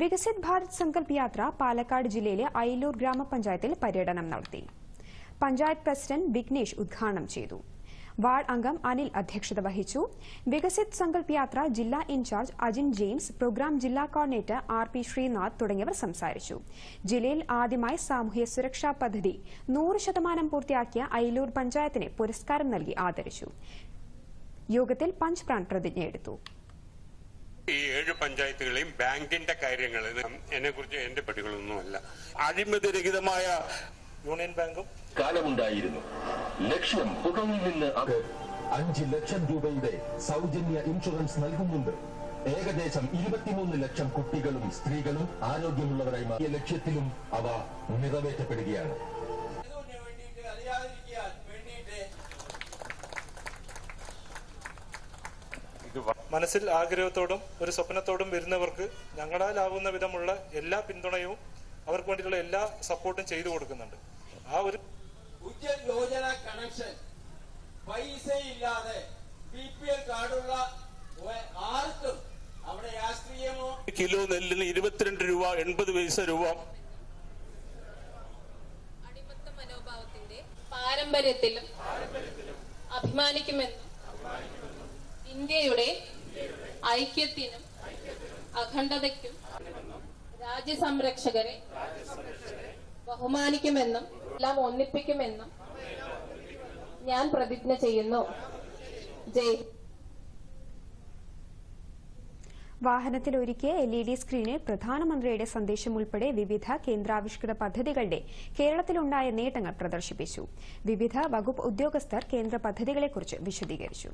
വികസിത് ഭാരത് സങ്കല്പ് യാത്ര പാലക്കാട് ജില്ലയിലെ അയലൂർ ഗ്രാമപഞ്ചായത്തിൽ പര്യടനം നടത്തി. പഞ്ചായത്ത് പ്രസിഡന്റ് വിഘ്നേഷ് ഉദ്ഘാടനം ചെയ്തു. വാർഡ് അംഗം അനിൽ അധ്യക്ഷത വഹിച്ചു. വികസിത് സങ്കല്പ് യാത്ര ജില്ലാ in charge Ajin James programme ജില്ലാ കോർഡിനേറ്റർ ആർ പി ശ്രീനാഥ് തുടങ്ങിയവർ സംസാരിച്ചു. ജില്ലയിൽ ആദ്യമായി സാമൂഹ്യ സുരക്ഷാ പദ്ധതി നൂറ് ശതമാനം പൂർത്തിയാക്കിയ അയലൂർ പഞ്ചായത്തിനെ പുരസ്കാരം നൽകി ആദരിച്ചു. യോഗത്തിൽ പഞ്ച് പ്രാൺ പ്രതിജ്ഞയെടുത്തു. പഞ്ചായത്തുകളെയും ബാങ്കിന്റെ കാര്യങ്ങൾ എന്നെ കുറിച്ച് എന്റെ പടികളൊന്നുമല്ല. അഴിമതിരഹിതമായ യൂണിയൻ ബാങ്കും കാലമുണ്ടായിരുന്നു. ലക്ഷ്യം പുകയിൽ നിന്ന് അഞ്ച് ലക്ഷം രൂപയുടെ സൗജന്യ ഇൻഷുറൻസ് നൽകുന്നുണ്ട്. ഏകദേശം ഇരുപത്തിമൂന്ന് ലക്ഷം കുട്ടികളും സ്ത്രീകളും ആരോഗ്യമുള്ളവരായി മാറിയ ലക്ഷ്യത്തിലും അവ നിറവേറ്റപ്പെടുകയാണ്. മനസ്സിൽ ആഗ്രഹത്തോടും ഒരു സ്വപ്നത്തോടും വരുന്നവർക്ക് ഞങ്ങളാലാവുന്ന വിധമുള്ള എല്ലാ പിന്തുണയും അവർക്ക് വേണ്ടിയിട്ടുള്ള എല്ലാ സപ്പോർട്ടും ചെയ്തു കൊടുക്കുന്നുണ്ട്. ആ ഒരു ഉജ്ജൽ യോജന കണക്ഷൻ പൈസയില്ലാതെ ബി പി എൽ കാർഡുള്ള ആർക്കും അവിടെ രാഷ്ട്രീയമോ കിലോ നെല്ലിന് ഇരുപത്തിരണ്ട് രൂപ എൺപത് പൈസ രൂപ. അടിമത്ത മനോഭാവത്തിന്റെ പാരമ്പര്യത്തിലും അഭിമാനിക്കുമെന്നും ഇന്ത്യയുടെ ഐക്യത്തിനും അഖണ്ഡതയ്ക്കും രാജ്യസംരക്ഷകരെ ബഹുമാനിക്കുമെന്നും എല്ലാം ഒന്നിപ്പിക്കുമെന്നും ഞാൻ പ്രതിജ്ഞ ചെയ്യുന്നു. ജയ്. വാഹനത്തിൽ ഒരുക്കിയ എൽ ഇ ഡി സ്ക്രീനിൽ പ്രധാനമന്ത്രിയുടെ സന്ദേശം ഉൾപ്പെടെ വിവിധ കേന്ദ്രാവിഷ്കൃത പദ്ധതികളുടെ കേരളത്തിലുണ്ടായ നേട്ടങ്ങൾ പ്രദർശിപ്പിച്ചു. വിവിധ വകുപ്പ് ഉദ്യോഗസ്ഥർ കേന്ദ്ര പദ്ധതികളെക്കുറിച്ച് വിശദീകരിച്ചു.